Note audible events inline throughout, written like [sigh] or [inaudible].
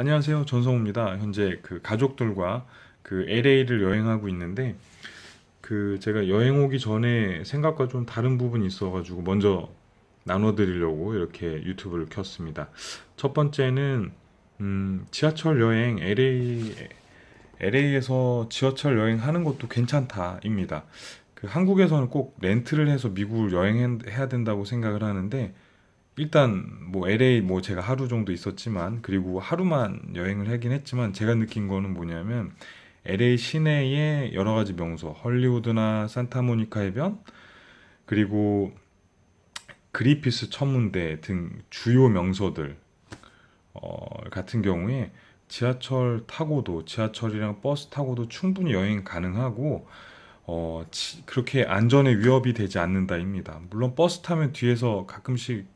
안녕하세요. 전성우입니다. 현재 그 가족들과 그 LA를 여행하고 있는데 그 제가 여행 오기 전에 생각과 좀 다른 부분이 있어가지고 먼저 나눠드리려고 이렇게 유튜브를 켰습니다. 첫 번째는 음, 지하철 여행 LA LA에서 지하철 여행하는 것도 괜찮다입니다. 그 한국에서는 꼭 렌트를 해서 미국을 여행해야 된다고 생각을 하는데 일단 뭐 LA 뭐 제가 하루 정도 있었지만 그리고 하루만 여행을 하긴 했지만 제가 느낀 거는 뭐냐면 LA 시내의 여러 가지 명소 헐리우드나 산타모니카 해변 그리고 그리피스 천문대 등 주요 명소들 어, 같은 경우에 지하철 타고도 지하철이랑 버스 타고도 충분히 여행 가능하고 어, 치- 그렇게 안전에 위협이 되지 않는다입니다. 물론 버스 타면 뒤에서 가끔씩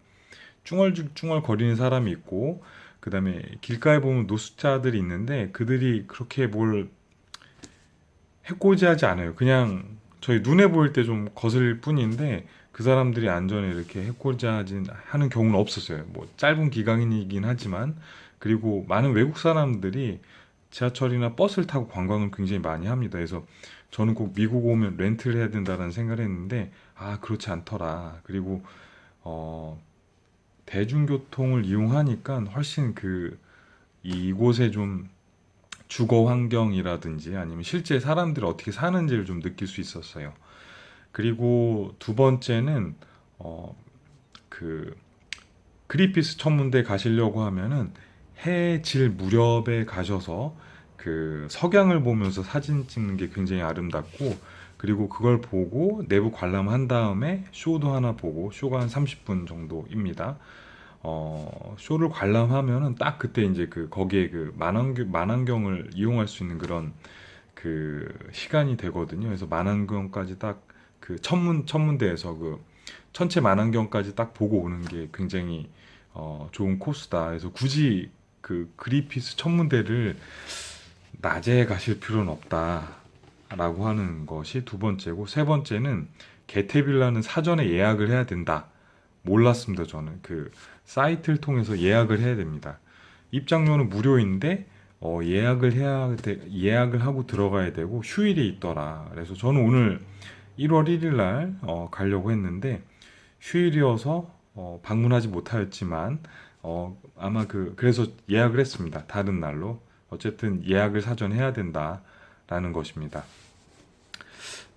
쭝얼쭝얼 거리는 사람이 있고 그 다음에 길가에 보면 노숙자들이 있는데 그들이 그렇게 뭘 해코지하지 않아요. 그냥 저희 눈에 보일 때 좀 거슬릴 뿐인데 그 사람들이 안전에 이렇게 해코지하진 하는 경우는 없었어요. 뭐 짧은 기간이긴 하지만 그리고 많은 외국 사람들이 지하철이나 버스를 타고 관광을 굉장히 많이 합니다. 그래서 저는 꼭 미국 오면 렌트를 해야 된다는 생각을 했는데 아 그렇지 않더라. 그리고 어 대중교통을 이용하니까 훨씬 그 이곳에 좀 주거 환경이라든지 아니면 실제 사람들이 어떻게 사는지를 좀 느낄 수 있었어요. 그리고 두 번째는 어 그 그리피스 천문대 가시려고 하면은 해 질 무렵에 가셔서 그 석양을 보면서 사진 찍는 게 굉장히 아름답고 그리고 그걸 보고 내부 관람한 다음에 쇼도 하나 보고 쇼가 한 30분 정도입니다. 어, 쇼를 관람하면은 딱 그때 이제 그 거기에 그 만안경, 만안경을 이용할 수 있는 그런 그 시간이 되거든요. 그래서 만안경까지 딱 그 천문 천문대에서 그 천체 만안경까지 딱 보고 오는 게 굉장히 어, 좋은 코스다. 그래서 굳이 그 그리피스 천문대를 낮에 가실 필요는 없다 라고 하는 것이 두 번째고 세 번째는 게테빌라는 사전에 예약을 해야 된다. 몰랐습니다. 저는 그 사이트를 통해서 예약을 해야 됩니다. 입장료는 무료인데 어, 예약을 해야 돼, 예약을 하고 들어가야 되고 휴일이 있더라. 그래서 저는 오늘 1월 1일 날 어, 가려고 했는데 휴일이어서 어, 방문하지 못하였지만 어, 아마 그 그래서 예약을 했습니다. 다른 날로 어쨌든 예약을 사전 해야 된다 라는 것입니다.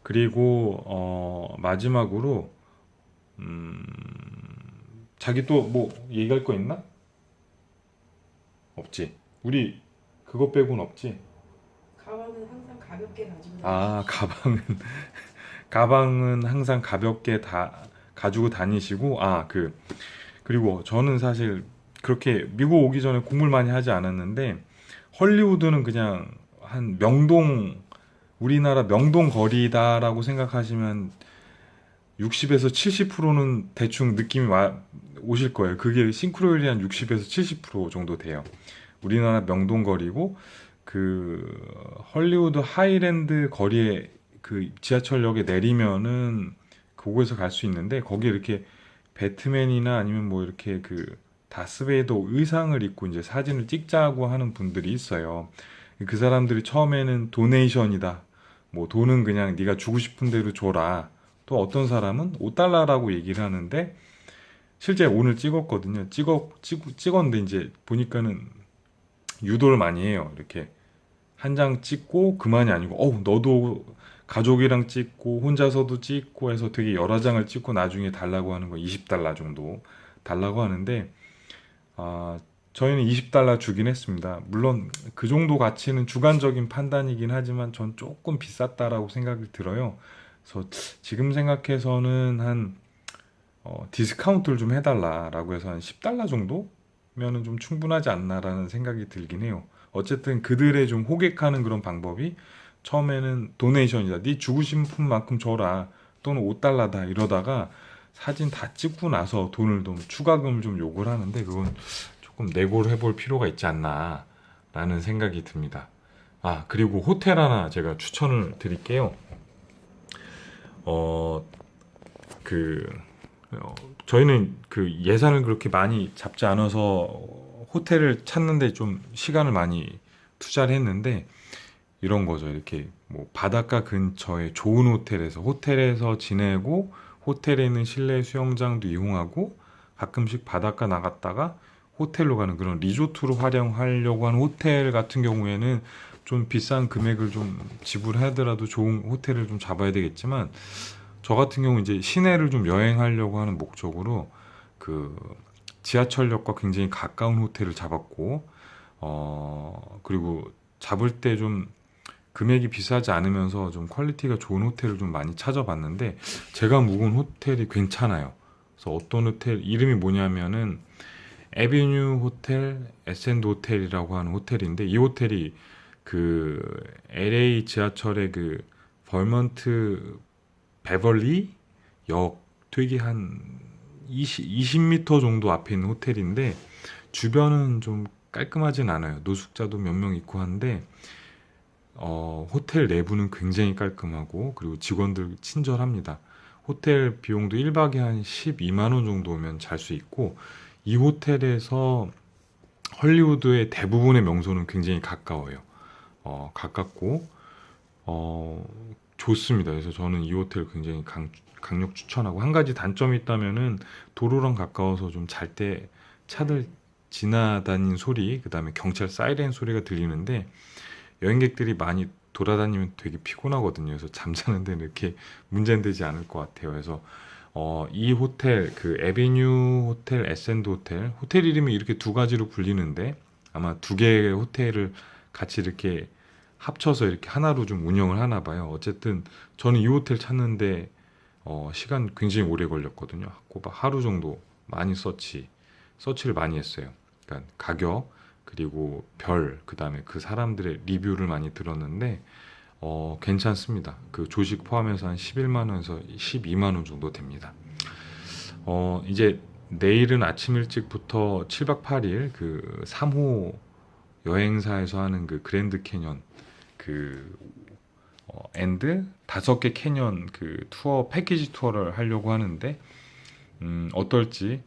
그리고 어, 마지막으로 음, 자기 또 뭐 얘기할 거 있나? 없지. 우리 그거 빼고는 없지. 가방은 항상 가볍게 가지고 아. 가방은 [laughs] 가방은 항상 가볍게 다 가지고 다니시고 아, 그 그리고 저는 사실 그렇게 미국 오기 전에 공부를 많이 하지 않았는데 헐리우드는 그냥 한 명동 우리나라 명동 거리다라고 생각하시면 60에서 70%는 대충 느낌이 와, 오실 거예요. 그게 싱크로율이 한 60에서 70% 정도 돼요. 우리나라 명동 거리고 그 헐리우드 하이랜드 거리에 그 지하철역에 내리면은 그곳에서 갈 수 있는데 거기 이렇게 배트맨이나 아니면 뭐 이렇게 그 다스베이더 의상을 입고 이제 사진을 찍자고 하는 분들이 있어요. 그 사람들이 처음에는 도네이션이다. 뭐 돈은 그냥 네가 주고 싶은 대로 줘라. 또 어떤 사람은 5달러라고 얘기를 하는데 실제 오늘 찍었거든요. 찍어 찍, 찍었는데 이제 보니까는 유도를 많이 해요. 이렇게 한 장 찍고 그만이 아니고 어 너도 가족이랑 찍고 혼자서도 찍고 해서 되게 여러 장을 찍고 나중에 달라고 하는 거 20달러 정도 달라고 하는데 아 저희는 20달러 주긴 했습니다. 물론 그 정도 가치는 주관적인 판단이긴 하지만 전 조금 비쌌다라고 생각이 들어요. 그래서 지금 생각해서는 한 어, 디스카운트를 좀 해달라라고 해서 한 10달러 정도면은 좀 충분하지 않나라는 생각이 들긴 해요. 어쨌든 그들의 좀 호객하는 그런 방법이 처음에는 도네이션이다. 네 주고 싶은 만큼 줘라. 또는 5달러다. 이러다가 사진 다 찍고 나서 돈을 좀 추가금을 좀 요구를 하는데 그건 조금 내고를 해볼 필요가 있지 않나라는 생각이 듭니다. 아, 그리고 호텔 하나 제가 추천을 드릴게요. 어, 그, 어, 저희는 그 예산을 그렇게 많이 잡지 않아서 호텔을 찾는데 좀 시간을 많이 투자를 했는데 이런 거죠. 이렇게 뭐 바닷가 근처에 좋은 호텔에서 호텔에서 지내고 호텔에 있는 실내 수영장도 이용하고 가끔씩 바닷가 나갔다가 호텔로 가는 그런 리조트로 활용하려고 하는 호텔 같은 경우에는 좀 비싼 금액을 좀 지불하더라도 좋은 호텔을 좀 잡아야 되겠지만 저 같은 경우 이제 시내를 좀 여행하려고 하는 목적으로 그 지하철역과 굉장히 가까운 호텔을 잡았고 어 그리고 잡을 때 좀 금액이 비싸지 않으면서 좀 퀄리티가 좋은 호텔을 좀 많이 찾아봤는데 제가 묵은 호텔이 괜찮아요. 그래서 어떤 호텔 이름이 뭐냐면은 에비뉴 호텔 에센드 호텔이라고 하는 호텔인데 이 호텔이 그 LA 지하철의 그 벌먼트 베벌리 역 되게 한 20, 20m 정도 앞에 있는 호텔인데 주변은 좀 깔끔하진 않아요. 노숙자도 몇 명 있고 한데 어, 호텔 내부는 굉장히 깔끔하고 그리고 직원들 친절합니다. 호텔 비용도 1박에 한 12만 원 정도면 잘 수 있고 이 호텔에서 헐리우드의 대부분의 명소는 굉장히 가까워요. 어, 가깝고 어, 좋습니다. 그래서 저는 이 호텔 굉장히 강, 강력 추천하고 한 가지 단점이 있다면은 도로랑 가까워서 좀 잘 때 차들 지나다닌 소리, 그다음에 경찰 사이렌 소리가 들리는데 여행객들이 많이 돌아다니면 되게 피곤하거든요. 그래서 잠자는 데는 이렇게 문제는 되지 않을 것 같아요. 그래서 어, 이 호텔 그 에비뉴 호텔, 에센드 호텔 호텔 이름이 이렇게 두 가지로 불리는데 아마 두 개의 호텔을 같이 이렇게 합쳐서 이렇게 하나로 좀 운영을 하나 봐요. 어쨌든 저는 이 호텔 찾는데 어, 시간 굉장히 오래 걸렸거든요. 꼬박 하루 정도 많이 서치 서치를 많이 했어요. 그러니까 가격 그리고 별 그 다음에 그 사람들의 리뷰를 많이 들었는데 어, 괜찮습니다. 그 조식 포함해서 한 11만 원에서 12만 원 정도 됩니다. 어, 이제 내일은 아침 일찍부터 7박 8일 그 3호 여행사에서 하는 그 그랜드 캐년 그 어, 앤드 다섯 개 캐년 그 투어 패키지 투어를 하려고 하는데 음, 어떨지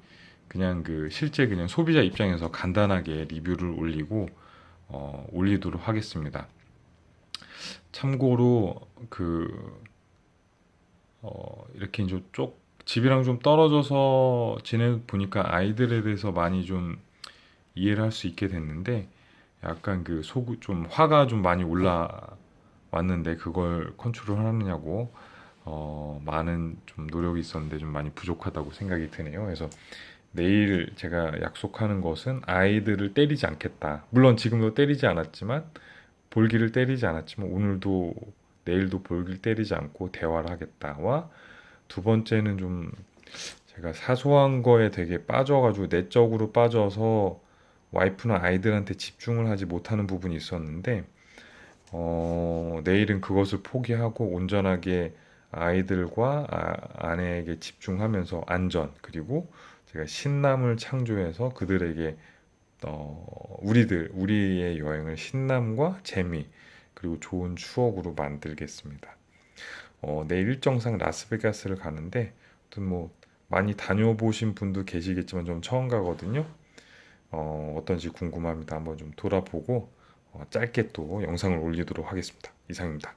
그냥 그 실제 그냥 소비자 입장에서 간단하게 리뷰를 올리고 어, 올리도록 하겠습니다. 참고로 그 어, 이렇게 이제 쪽 집이랑 좀 떨어져서 지내 보니까 아이들에 대해서 많이 좀 이해를 할 수 있게 됐는데 약간 그 속 좀 화가 좀 많이 올라왔는데 그걸 컨트롤 하느냐고 어, 많은 좀 노력이 있었는데 좀 많이 부족하다고 생각이 드네요. 그래서 내일 제가 약속하는 것은 아이들을 때리지 않겠다. 물론 지금도 때리지 않았지만 볼기를 때리지 않았지만 오늘도 내일도 볼기를 때리지 않고 대화를 하겠다와 두 번째는 좀 제가 사소한 거에 되게 빠져가지고 내적으로 빠져서 와이프나 아이들한테 집중을 하지 못하는 부분이 있었는데 어, 내일은 그것을 포기하고 온전하게 아이들과 아, 아내에게 집중하면서 안전 그리고 제가 신남을 창조해서 그들에게 어, 우리들 우리의 여행을 신남과 재미 그리고 좋은 추억으로 만들겠습니다. 어, 내일 일정상 라스베가스를 가는데 뭐 많이 다녀보신 분도 계시겠지만 좀 처음 가거든요. 어, 어떤지 궁금합니다. 한번 좀 돌아보고 어, 짧게 또 영상을 올리도록 하겠습니다. 이상입니다.